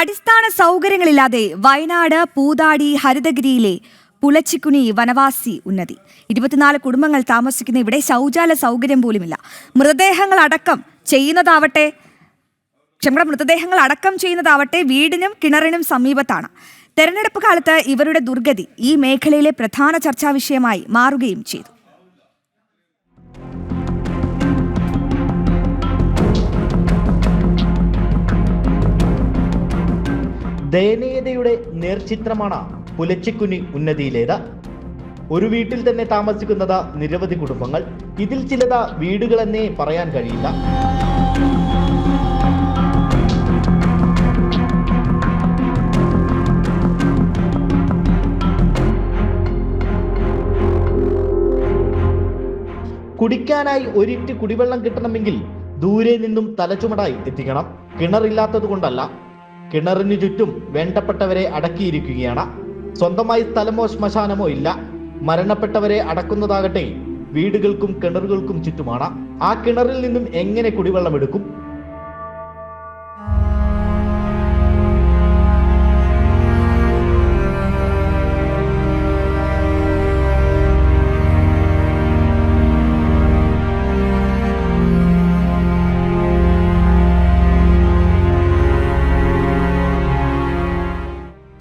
അടിസ്ഥാന സൗകര്യങ്ങളില്ലാതെ വയനാട് പൂതാടി ഹരിതഗിരിയിലെ പുലച്ചിക്കുനി വനവാസി ഉന്നതി. ഇരുപത്തിനാല് കുടുംബങ്ങൾ താമസിക്കുന്ന ഇവിടെ ശൗചാലയ സൗകര്യം പോലുമില്ല. മൃതദേഹങ്ങൾ അടക്കം ചെയ്യുന്നതാവട്ടെ ക്ഷമയുടെ മൃതദേഹങ്ങൾ അടക്കം ചെയ്യുന്നതാവട്ടെ വീടിനും കിണറിനും സമീപത്താണ്. തെരഞ്ഞെടുപ്പ് കാലത്ത് ഇവരുടെ ദുർഗതി ഈ മേഖലയിലെ പ്രധാന ചർച്ചാ വിഷയമായി മാറുകയും ചെയ്തു. ദയനീയതയുടെ നേർചിത്രമാണ് പുലച്ചിക്കുനി ഉന്നതിയിലേത്. ഒരു വീട്ടിൽ തന്നെ താമസിക്കുന്നത് നിരവധി കുടുംബങ്ങൾ. ഇതിൽ ചിലത് വീടുകളെന്നേ പറയാൻ കഴിയില്ല. കുടിക്കാനായി ഒരിറ്റ് കുടിവെള്ളം കിട്ടണമെങ്കിൽ ദൂരെ നിന്നും തലച്ചുമടായി എത്തിക്കണം. കിണറില്ലാത്തത് കൊണ്ടല്ല കിണറിനു ചുറ്റും വേണ്ടപ്പെട്ടവരെ അടക്കിയിരിക്കുകയാണ്. സ്വന്തമായി സ്ഥലമോ ശ്മശാനമോ ഇല്ല. മരണപ്പെട്ടവരെ അടക്കുന്നതാകട്ടെ വീടുകൾക്കും കിണറുകൾക്കും ചുറ്റുമാണ്. ആ കിണറിൽ നിന്നും എങ്ങനെ കുടിവെള്ളം എടുക്കും?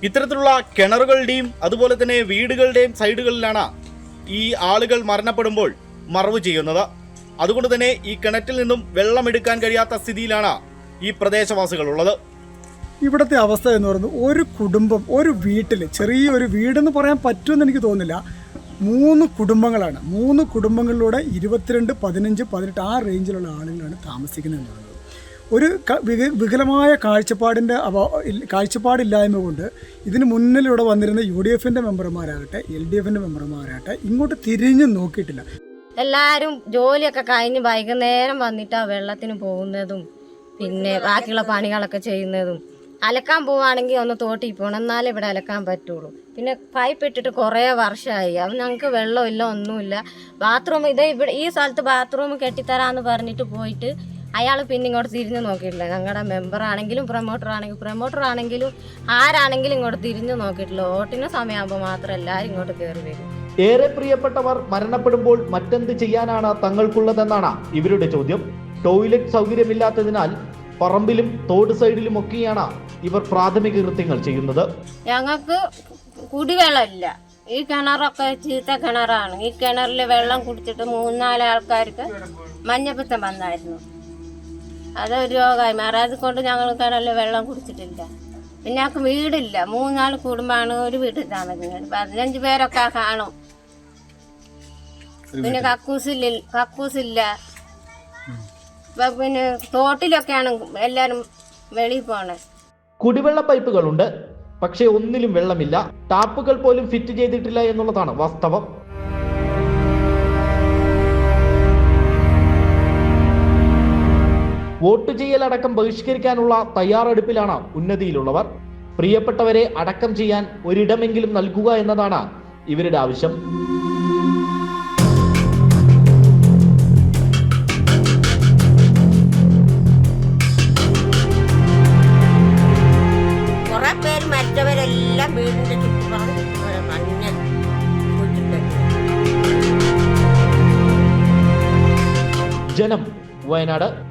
ഇത്തരത്തിലുള്ള കിണറുകളുടെയും അതുപോലെ തന്നെ വീടുകളുടെയും സൈഡുകളിലാണ് ഈ ആളുകൾ മരണപ്പെടുമ്പോൾ മറവ് ചെയ്യുന്നത്. അതുകൊണ്ട് തന്നെ ഈ കിണറ്റിൽ നിന്നും വെള്ളം എടുക്കാൻ കഴിയാത്ത സ്ഥിതിയിലാണ് ഈ പ്രദേശവാസികൾ ഉള്ളത്. ഇവിടുത്തെ അവസ്ഥ എന്ന് പറയുന്നത് ഒരു കുടുംബം ഒരു വീട്ടിൽ ചെറിയൊരു വീടെന്ന് പറയാൻ പറ്റുമെന്ന് എനിക്ക് തോന്നുന്നില്ല. മൂന്ന് കുടുംബങ്ങളാണ്. മൂന്ന് കുടുംബങ്ങളിലൂടെ ഇരുപത്തിരണ്ട് പതിനഞ്ച് പതിനെട്ട് ആ റേഞ്ചിലുള്ള ആളുകളാണ് താമസിക്കുന്നത് എന്നുള്ളത്. ഒരു വികലമായ കാഴ്ചപ്പാടിന്റെ അവ കാഴ്ചപ്പാടില്ലായ്മ കൊണ്ട് ഇതിന് മുന്നിലൂടെ വന്നിരുന്ന യു ഡി എഫിന്റെ മെമ്പർമാരാകട്ടെ എൽ ഡി എഫിന്റെ മെമ്പർമാരാകട്ടെ ഇങ്ങോട്ട് തിരിഞ്ഞു നോക്കിയിട്ടില്ല. എല്ലാവരും ജോലിയൊക്കെ കഴിഞ്ഞ് വൈകുന്നേരം വന്നിട്ടാ വെള്ളത്തിന് പോകുന്നതും പിന്നെ ബാക്കിയുള്ള പണികളൊക്കെ ചെയ്യുന്നതും. അലക്കാൻ പോവുകയാണെങ്കിൽ ഒന്ന് തോട്ടിൽ പോകണം എന്നാലേ ഇവിടെ അലക്കാൻ പറ്റുള്ളൂ. പിന്നെ പൈപ്പ് ഇട്ടിട്ട് കുറേ വർഷമായി. അപ്പം ഞങ്ങൾക്ക് വെള്ളമില്ല ഒന്നുമില്ല. ബാത്റൂം ഇതേ ഇവിടെ ഈ സ്ഥലത്ത് ബാത്റൂം കെട്ടിത്തരാന്ന് പറഞ്ഞിട്ട് പോയിട്ട് അയാൾ പിന്നെ ഇങ്ങോട്ട് തിരിഞ്ഞു നോക്കിയിട്ടില്ല. ഞങ്ങളുടെ മെമ്പർ ആണെങ്കിലും പ്രൊമോട്ടർ ആണെങ്കിലും പ്രൊമോട്ടർ ആണെങ്കിലും ആരാണെങ്കിലും ഇങ്ങോട്ട് തിരിഞ്ഞു നോക്കിയിട്ടില്ല. വോട്ടിന് സമയമാകുമ്പോൾ മാത്രം എല്ലാവരും ഇങ്ങോട്ട് കയറി വരും. ഏറെ പ്രിയപ്പെട്ടവർ മരണപ്പെടുമ്പോൾ മറ്റെന്ത് ചെയ്യാനാണ് തങ്ങൾക്കുള്ളതെന്നാണ് ഇവരുടെ ചോദ്യം. ടോയ്ലറ്റ് സൗകര്യമില്ലാത്തതിനാൽ പറമ്പിലും തോട് സൈഡിലും ഒക്കെയാണ് ഇവർ പ്രാഥമിക കൃത്യങ്ങൾ ചെയ്യുന്നത്. ഞങ്ങൾക്ക് കുടിവെള്ളമില്ല. ഈ കിണറൊക്കെ ചീത്ത കിണറാണ്. ഈ കിണറിൽ വെള്ളം കുടിച്ചിട്ട് മൂന്നാൽ ആൾക്കാർക്ക് മഞ്ഞപ്പിത്തം വന്നായിരുന്നു. അതൊരു രോഗമായി മാറി. കൊണ്ട് ഞങ്ങൾക്ക് നല്ല വെള്ളം കുടിച്ചിട്ടില്ല. പിന്നെ ഞങ്ങൾക്ക് വീടില്ല. മൂന്നാൽ കുടുംബമാണ് ഒരു വീട്ടിൽ താമസിക്കുന്നത്. പതിനഞ്ച് പേരൊക്കെ കാണും. പിന്നെ കക്കൂസില്ല. കക്കൂസില്ല പിന്നെ തോട്ടിലൊക്കെയാണ് എല്ലാവരും വെളിയിൽ പോണേ. കുടിവെള്ള പൈപ്പുകളുണ്ട്. പക്ഷേ ഒന്നിലും വെള്ളമില്ല. ടാപ്പുകൾ പോലും ഫിറ്റ് ചെയ്തിട്ടില്ല എന്നുള്ളതാണ് വാസ്തവം. വോട്ട് ചെയ്യലടക്കം ബഹിഷ്കരിക്കാനുള്ള തയ്യാറെടുപ്പിലാണ് ഉന്നതിയിലുള്ളവർ. പ്രിയപ്പെട്ടവരെ അടക്കം ചെയ്യാൻ ഒരിടമെങ്കിലും നൽകുക എന്നതാണ് ഇവരുടെ ആവശ്യം. വീടിന്റെ മഞ്ഞ ജനം വയനാട്.